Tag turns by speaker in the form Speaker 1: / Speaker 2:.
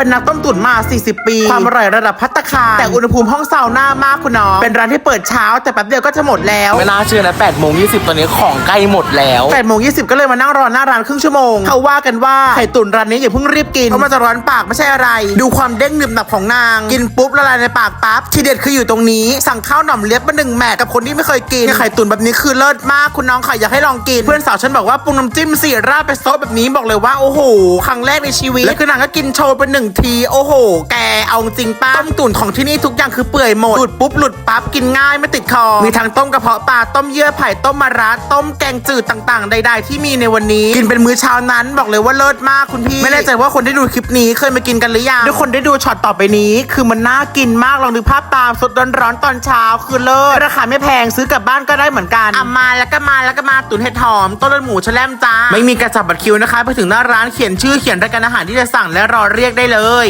Speaker 1: เป็นนักต้มตุ๋นมา 40 ปี ความอร่อยระดับพัตตาคารแต่อุณหภูมิห้องซาวน่ามากคุณน้องเป็นร้านที่เปิดเช้าแต่แป๊บเดียวก็จะหมดแล้ว
Speaker 2: ไม่น่าเชื่อนะ8โมง20 ตอนนี้ของใกล้หมดแล้ว
Speaker 1: 8โมง20 ก็เลยมานั่งรอหน้าร้านครึ่งชั่วโมง เขาว่ากันว่าไข่ตุ๋นร้านนี้อย่าเพิ่งรีบกินเพราะมันจะร้อนปากไม่ใช่อะไร ดูความเด้งหนึบหนับของนาง กินปุ๊บละลายในปากปั๊บทีเด็ดคืออยู่ตรงนี้ สั่งข้าวหน่อมเลียบมาหนึ่งแหมกกับคนที่ไม่เคยกินไข่ตุ๋นแบบนี้คือเลิศมากคุณน้องค่ะอยากให้ลองกิน เพื่อนสาวฉันบอกว่าปรุงน้ำจิ้มสีราดไปซดแบบนี้บอกเลยว่าโอ้โหครั้งแรกในชีวิตแล้วคือนางก็กินโชว์ไปหนึ่งที โอ้โห แกเอาจริงป้าต้มตุ๋นของที่นี่ทุกอย่างคือเปื่อยหมดหลุดปุ๊บหลุดปั๊บกินง่ายไม่ติดคอ มีทั้งต้มกระเพาะปลาต้มเยื่อไผ่ต้มมะระต้มแกงจืดต่างๆ ใด ๆ ที่มีในวันนี้ กินเป็นมื้อเช้านั้นบอกเลยว่าเลิศมากคุณพี่ ไม่แน่ใจว่าคนที่ดูคลิปนี้เคยมากินกันหรือยังทุกคนได้ดูช็อตต่อไปนี้ คือมันน่ากินมากลองนึกภาพตามสดร้อนๆตอนเช้าคือเลิศราคาไม่แพงซื้อกลับบ้านก็ได้เหมือนกันอะมาแล้วก็มาแล้วก็มาตุ๋นเห็ดหอมต้นเลือดหมูแชลมจ้าไม่มีกระจับบัตรคิวนะคะ ไปถึงหน้าร้านเขียนชื่อเขียนรายการอาหารที่จะสั่งและรอเรียกได้เลย